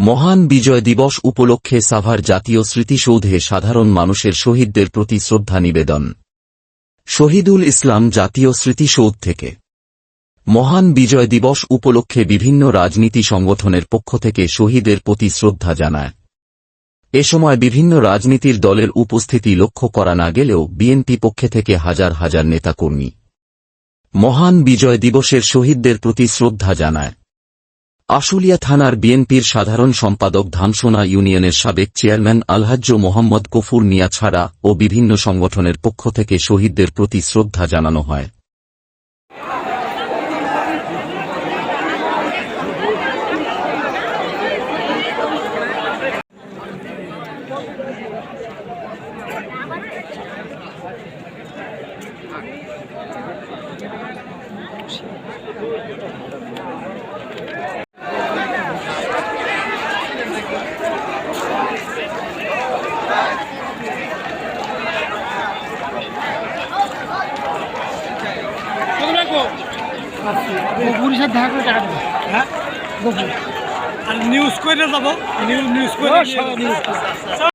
মহান বিজয় দিবস উপলক্ষে সাভার জাতীয় স্মৃতিসৌধে সাধারণ মানুষের শহীদদের প্রতি শ্রদ্ধা নিবেদন। শহীদুল ইসলাম জাতীয় স্মৃতিসৌধ থেকে। মহান বিজয় দিবস উপলক্ষে বিভিন্ন রাজনীতি সংগঠনের পক্ষ থেকে শহীদের প্রতি শ্রদ্ধা জানায়। এ সময় বিভিন্ন রাজনীতির দলের উপস্থিতি লক্ষ্য করা না গেলেও বিএনপি পক্ষে থেকে হাজার হাজার নেতাকর্মী মহান বিজয় দিবসের শহীদদের প্রতি শ্রদ্ধা জানায়। আশুলিয়া থানার বিএনপির সাধারণ সম্পাদক ধানসোনা ইউনিয়নের সাবেক চেয়ারম্যান আলহাজ্জ মোহাম্মদ কফুর মিয়া ছাড়া ও বিভিন্ন সংগঠনের পক্ষ থেকে শহীদদের প্রতি শ্রদ্ধা জানানো হয়। গফুরের সাথে দেখা করে টাকা হ্যাঁ? আর নিউজ করে যাব। নিউজ নিউজ করে।